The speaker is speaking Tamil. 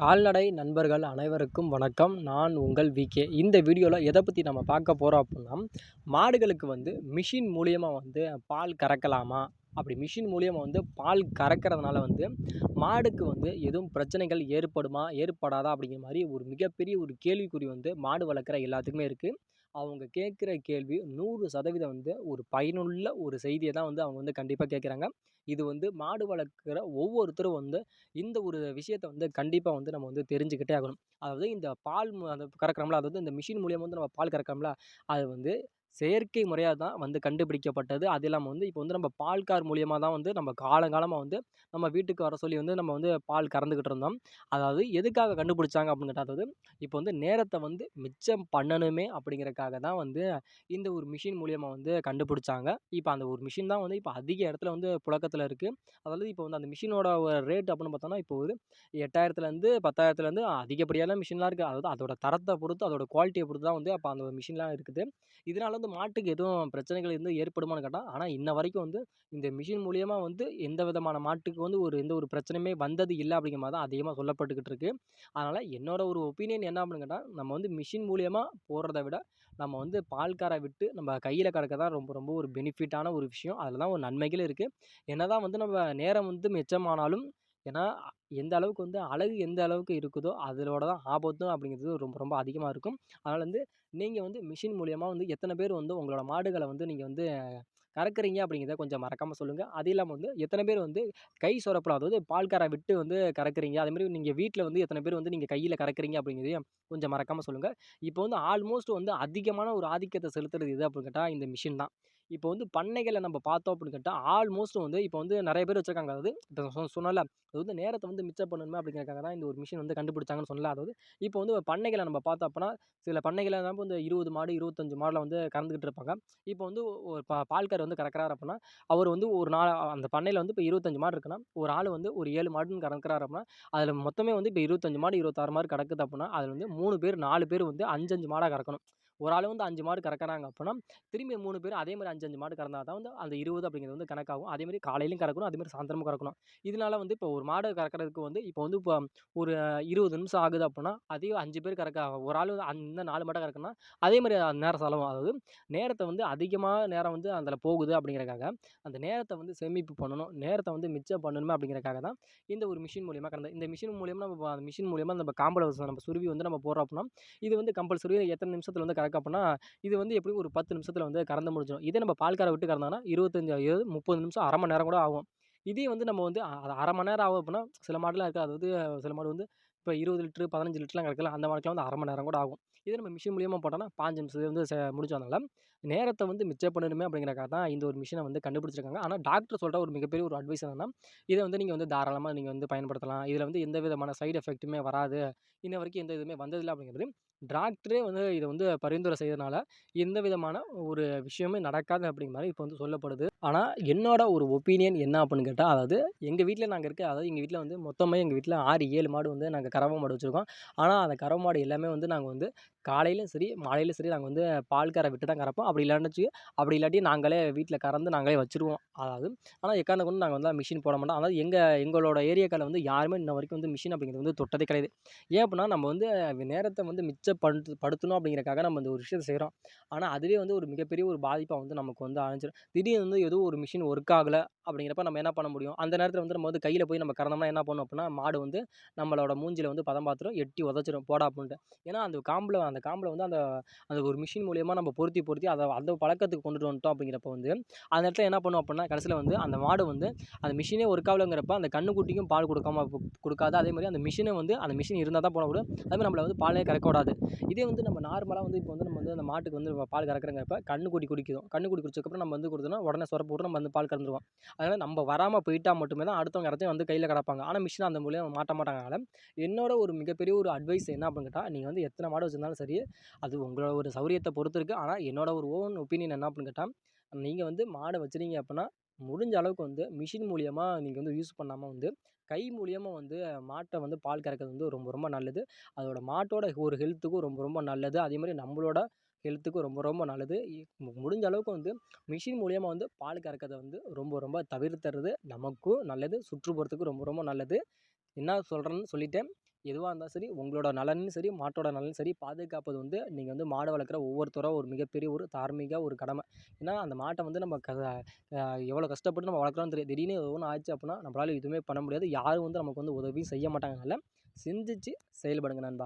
கால்நடை நண்பர்கள் அனைவருக்கும் வணக்கம். நான் உங்கள் விகே இந்த வீடியோவில் எதை பற்றி நம்ம பார்க்க போகிறோம் அப்படின்னா மாடுகளுக்கு வந்து மிஷின் மூலியமாக வந்து பால் கறக்கலாமா? அப்படி மிஷின் மூலியமாக வந்து பால் கறக்கிறதுனால வந்து மாடுக்கு வந்து எதுவும் பிரச்சனைகள் ஏற்படுமா? ஏற்படாதா? அப்படிங்கிற மாதிரி ஒரு மிகப்பெரிய ஒரு கேள்விக்குறி வந்து மாடு வளர்க்குற எல்லாத்துக்குமே இருக்குது அவங்க கேட்குற கேள்வி நூறு சதவீதம் வந்து ஒரு பயனுள்ள ஒரு செய்தியை தான் வந்து அவங்க வந்து கண்டிப்பாக கேட்குறாங்க. இது வந்து மாடு வளர்க்குற ஒவ்வொருத்தரும் வந்து இந்த ஒரு விஷயத்த வந்து கண்டிப்பாக வந்து நம்ம வந்து தெரிஞ்சுக்கிட்டே ஆகணும். அதாவது இந்த பால் அந்த கறக்கிறோம்ல அதாவது இந்த மிஷின் மூலியமாக வந்து நம்ம பால் கறக்கிறோம்ல அது வந்து செயற்கை முறையாக தான் வந்து கண்டுபிடிக்கப்பட்டது. அது இல்லாமல் வந்து இப்போ வந்து நம்ம பால் கார் மூலியமாக தான் வந்து நம்ம காலங்காலமாக வந்து நம்ம வீட்டுக்கு வர சொல்லி வந்து நம்ம வந்து பால் கறந்துக்கிட்டு இருந்தோம். அதாவது எதுக்காக கண்டுபிடிச்சாங்க அப்படின்னு கேட்டால் இப்போ வந்து நேரத்தை வந்து மிச்சம் பண்ணணுமே அப்படிங்கிறக்காக தான் வந்து இந்த ஒரு மிஷின் மூலியமாக வந்து கண்டுபிடிச்சாங்க. இப்போ அந்த ஒரு மிஷின் தான் வந்து இப்போ அதிக இடத்துல வந்து புழக்கத்தில் இருக்குது அதாவது இப்போ வந்து அந்த மிஷினோட ரேட் அப்படின்னு பார்த்தோம்னா இப்போ ஒரு எட்டாயிரத்துலேருந்து பத்தாயிரத்துலேருந்து அதிகப்படியான மிஷின்லாம் இருக்குது அதாவது அதோட தரத்தை பொறுத்து அதோட குவாலிட்டியை பொறுத்து தான் வந்து அப்போ அந்த மிஷின்லாம் இருக்குது. இதனால வந்து மாட்டுக்கு எதுவும் பிரச்சனைகள் எதுவும் ஏற்படுமான்னு கேட்டால் ஆனால் இன்ன வரைக்கும் வந்து இந்த மிஷின் மூலியமாக வந்து எந்த விதமான மாட்டுக்கு வந்து ஒரு எந்த ஒரு பிரச்சனையுமே வந்தது இல்லை அப்படிங்கிற மாதிரி தான் அதிகமாக சொல்லப்பட்டுக்கிட்டு இருக்குது அதனால் என்னோடய ஒரு ஒப்பீனியன் என்ன அப்படின்னு கேட்டால் நம்ம வந்து மிஷின் மூலியமாக போடுறத விட நம்ம வந்து பால்காரை விட்டு நம்ம கையில் கறக்க தான் ரொம்ப ரொம்ப ஒரு பெனிஃபிட்டான ஒரு விஷயம். அதில் தான் ஒரு நன்மைகள் இருக்குது என்ன தான் வந்து நம்ம நேரம் வந்து மிச்சமானாலும் ஏன்னா எந்த அளவுக்கு வந்து அழகு எந்த அளவுக்கு இருக்குதோ அதோட தான் ஆபத்தும் அப்படிங்கிறது ரொம்ப ரொம்ப அதிகமாக இருக்கும். அதனால் வந்து நீங்கள் வந்து மிஷின் மூலியமாக வந்து எத்தனை பேர் வந்து உங்களோட மாடுகளை வந்து நீங்கள் வந்து கறக்குறீங்க அப்படிங்கிறத கொஞ்சம் மறக்காமல் சொல்லுங்கள் அது இல்லாமல் வந்து எத்தனை பேர் வந்து கை சுரப்பில் அதாவது பால்காரை விட்டு வந்து கறக்குறீங்க அதேமாதிரி நீங்கள் வீட்டில் வந்து எத்தனை பேர் வந்து நீங்கள் கையில் கறக்குறீங்க அப்படிங்கிறதையும் கொஞ்சம் மறக்காமல் சொல்லுங்கள் இப்போ வந்து ஆல்மோஸ்ட் வந்து அதிகமான ஒரு ஆதிக்கத்தை செலுத்துறது இது அப்படின்னு கேட்டால் இந்த மிஷின் தான். இப்போ வந்து பண்ணைகளை நம்ம பார்த்தோம் அப்படின்னு கேட்டால் ஆல்மோஸ்ட் வந்து இப்போ வந்து நிறைய பேர் வச்சிருக்காங்க. அதாவது இப்போ சொன்னல அது வந்து நேரத்தை வந்து மிச்சம் பண்ணணுமே அப்படிங்கிறக்காக தான் இந்த ஒரு மிஷின் வந்து கண்டுபிடிச்சாங்கன்னு சொல்லல அதாவது இப்போ வந்து பண்ணைகளை நம்ம பார்த்தோம் அப்படின்னா சில பண்ணைகளை நம்ம இந்த இருபது மாடு இருபத்தஞ்சு மாடில் வந்து கறந்துக்கிட்டு இருப்பாங்க. இப்போ வந்து ஒரு பா பால்கார் வந்து கறக்கிறார் அப்படின்னா அவர் வந்து ஒரு நாள் அந்த பண்ணையில் வந்து இப்போ இருபத்தஞ்சு மாடு இருக்குன்னா ஒரு ஆள் வந்து ஒரு ஏழு மாடுன்னு கறக்கிறார் அப்படின்னா அதில் மொத்தமே வந்து இப்போ இருபத்தஞ்சு மாடு இருபத்தாறு மாடு கறக்குது அப்படின்னா அதில் வந்து மூணு பேர் நாலு பேர் வந்து அஞ்சஞ்சு மாடாக கறக்கணும். ஒரு ஆள் வந்து அஞ்சு மாடு கறக்கிறாங்க அப்படின்னா திரும்பி மூணு பேர் அதே மாதிரி அஞ்சு அஞ்சு மாடு கறந்தால் தான் வந்து அந்த இருபது அப்படிங்கிறது வந்து கணக்காகும். அதே மாதிரி காலையிலும் கறக்கணும் அதே மாதிரி சாயந்தரமும் கறக்கணும். இதனால வந்து இப்போ ஒரு மாடு கறக்கிறதுக்கு வந்து இப்போ வந்து இப்போ ஒரு இருபது நிமிஷம் ஆகுது அப்படின்னா அதே அஞ்சு பேர் கறக்க ஒரு ஆள் அந்த நாலு மாட்டை கறக்கணும்னா அதே மாதிரி நேரம் செலவும் அதாவது நேரத்தை வந்து அதிகமாக நேரம் வந்து அதில் போகுது அப்படிங்கிறக்காக அந்த நேரத்தை வந்து சேமிப்பு பண்ணணும் நேரத்தை வந்து மிச்சம் பண்ணணுமே அப்படிங்கிறக்காக தான் இந்த ஒரு மிஷின் மூலியமாக கடந்த இந்த மிஷின் மூலியமாக நம்ம அந்த மிஷின் மூலியமாக நம்ம காம்பளை நம்ம சுருவி வந்து நம்ம போடுறோம் அப்படின்னா இது வந்து கம்பல்சரி எத்தனை நிமிஷத்தில் வந்து கறக்க அப்படின்னா இது வந்து எப்படியும் ஒரு பத்து நிமிஷத்தில் வந்து கறந்து முடிஞ்சிடும் இதே நம்ம பால்காரை விட்டு கறந்தாங்கன்னா இருபத்தஞ்சி இருபது முப்பது நிமிஷம் அரை மணி நேரம் கூட ஆகும். இதே வந்து நம்ம வந்து அரை மணி நேரம் ஆகும் அப்படின்னா சில மாடுலாம் இருக்குது அதாவது சில மாடு வந்து இப்போ இருபது லிட்டரு பதினஞ்சு லிட்டர்லாம் கிடைக்கலாம் அந்த மாடலாம் வந்து அரை மணி நேரம் கூட ஆகும். இதே நம்ம மிஷின் மூலியமாக போட்டோம்னா பாஞ்சு நிமிஷம் வந்து முடிச்சதுனால நேரத்தை வந்து மிச்சம் பண்ணணுமே அப்படிங்கிறக்காக தான் இந்த ஒரு மிஷினை வந்து கண்டுபிடிச்சிருக்காங்க. ஆனால் டாக்டர் சொல்கிற ஒரு மிகப்பெரிய ஒரு அட்வைஸ் என்னன்னா இதை வந்து நீங்கள் வந்து தாராளமாக நீங்கள் வந்து பயன்படுத்தலாம். இதில் வந்து எந்த விதமான சைடு எஃபெக்ட்டுமே வராது. இன்ன வரைக்கும் எந்த இதுவுமே வந்ததில்லை அப்படிங்கிறது டாக்டரே வந்து இதை வந்து பரிந்துரை செய்யறதுனால எந்த விதமான ஒரு விஷயமே நடக்காது அப்படிங்கிற மாதிரி இப்போ வந்து சொல்லப்படுது. ஆனால் என்னோட ஒரு ஒப்பீனியன் என்ன அப்படின்னு கேட்டால் அதாவது எங்கள் வீட்டில் நாங்கள் இருக்க அதாவது எங்கள் வீட்டில் வந்து மொத்தமாக எங்கள் வீட்டில் ஆறு ஏழு மாடு வந்து நாங்கள் கறவை மாடு வச்சுருக்கோம். ஆனால் அந்த கறவை மாடு எல்லாமே வந்து நாங்கள் வந்து காலையிலும் சரி மாலையிலும் சரி நாங்கள் வந்து பால் கற விட்டு தான் கறப்போம். அப்படி இல்லாண்டுச்சு அப்படி இல்லாட்டி நாங்களே வீட்டில் கறந்து நாங்களே வச்சுருவோம். அதாவது ஆனால் எக்காந்த கொண்டு நாங்கள் வந்து மிஷின் போட மாட்டோம். அதாவது எங்கள் எங்களோட ஏரியாக்களில் வந்து யாருமே இன்ன வரைக்கும் வந்து மிஷின் அப்படிங்கிறது வந்து தொட்டதே கிடையாது. ஏன் அப்படின்னா நம்ம வந்து நேரத்தை வந்து மிச்சப்படுத்து படுத்தணும் அப்படிங்கிறக்காக நம்ம இந்த ஒரு விஷயத்தை செய்கிறோம் ஆனால் அதுவே வந்து ஒரு மிகப்பெரிய ஒரு பாதிப்பாக வந்து நமக்கு வந்து அணைஞ்சிடும் திடீர்னு வந்து ஏதோ ஒரு மிஷின் ஒர்க் ஆகலை அப்படிங்கிறப்ப நம்ம என்ன பண்ண முடியும்? அந்த நேரத்தில் வந்து நம்ம வந்து கையில் போய் நம்ம கறந்தோம்னா என்ன பண்ணணும் அப்படின்னா மாடு வந்து நம்மளோட மூஞ்சில் வந்து பதம் பார்த்துரும் எட்டி உதச்சிடும் போடா அப்படின்ட்டு ஏன்னா அந்த காம்பில் அந்த காம்பில் வந்து அந்த அந்த ஒரு மிஷின் மூலியமாக நம்ம பொருத்தி பொருத்தி அதை அந்த பழக்கத்துக்கு கொண்டுட்டு வந்துட்டோம் அப்படிங்கிறப்ப வந்து அந்த இடத்துல என்ன பண்ணும் அப்படின்னா கடைசியில் வந்து அந்த மாடு வந்து அந்த மிஷினே ஒர்க் ஆகலைங்கிறப்ப அந்த கண்ணுக்குட்டிக்கும் பால் கொடுக்காம கொடுக்காது. அதே மாதிரி அந்த மிஷினை வந்து அந்த மிஷின் இருந்தால் தான் போன விடும் அதே மாதிரி நம்மளை வந்து பாலே கறக்க விடாது. இதே வந்து நம்ம நார்மலாக வந்து இப்போ வந்து நம்ம வந்து அந்த மாட்டுக்கு வந்து பால் கறக்கிறங்கிறப்ப கண்ணுக்குட்டி குடிக்கும் கண்ணுக்குட்டி குடிச்சதுக்கப்புறம் நம்ம வந்து கொடுத்தோம்னா உடனே சொரப்பு போட்டு நம்ம வந்து பால் கறந்துருவோம். அதனால் நம்ம வராமல் போயிட்டால் மட்டுமே தான் அடுத்தவங்க இடத்தையும் வந்து கையில் கிடப்பாங்க ஆனால் மிஷின் அந்த மூலியம் மாட்ட மாட்டாங்க. என்னோட ஒரு மிகப்பெரிய ஒரு அட்வைஸ் என்ன அப்படின்னு கேட்டால் நீங்கள் வந்து எத்தனை மாடு வச்சுருந்தாலும் சரி அது உங்களோட ஒரு சௌரியத்தை பொறுத்து இருக்குது ஆனால் என்னோட ஒரு ஓன் ஒப்பீனியன் என்ன அப்படின்னு கேட்டால் நீங்கள் வந்து மாடை வச்சுருங்க அப்படின்னா முடிஞ்ச அளவுக்கு வந்து மிஷின் மூலியமாக நீங்கள் வந்து யூஸ் பண்ணாமல் வந்து கை மூலியமாக வந்து மாட்டை வந்து பால் கறக்கிறது வந்து ரொம்ப ரொம்ப நல்லது. அதோட மாட்டோட ஒரு ஹெல்த்துக்கும் ரொம்ப ரொம்ப நல்லது. அதே மாதிரி நம்மளோட ஹெல்த்துக்கும் ரொம்ப ரொம்ப நல்லது. முடிஞ்ச அளவுக்கு வந்து மிஷின் மூலியமாக வந்து பால் கறக்கிறத வந்து ரொம்ப ரொம்ப தவிர்த்துறது நமக்கும் நல்லது. சுற்றுப்புறத்துக்கும் ரொம்ப ரொம்ப நல்லது. என்ன சொல்கிறேன்னு சொல்லிட்டேன். எதுவாக இருந்தாலும் சரி உங்களோட நலனும் சரி மாட்டோட நலனும் சரி பாதுகாப்பது வந்து நீங்கள் வந்து மாடு வளர்க்குற ஒவ்வொருத்தரும் ஒரு மிகப்பெரிய ஒரு தார்மீக ஒரு கடமை. ஏன்னா அந்த மாட்டை வந்து நம்ம க எவ்வளோ கஷ்டப்பட்டு நம்ம வளர்க்குறோம்னு தெரியும் திடீர்னு ஒன்று ஆச்சு அப்படின்னா நம்மளால எதுவுமே பண்ண முடியாது. யாரும் வந்து நமக்கு வந்து உதவியும் செய்ய மாட்டாங்கனால சிந்திச்சு செயல்படுங்க நண்பா.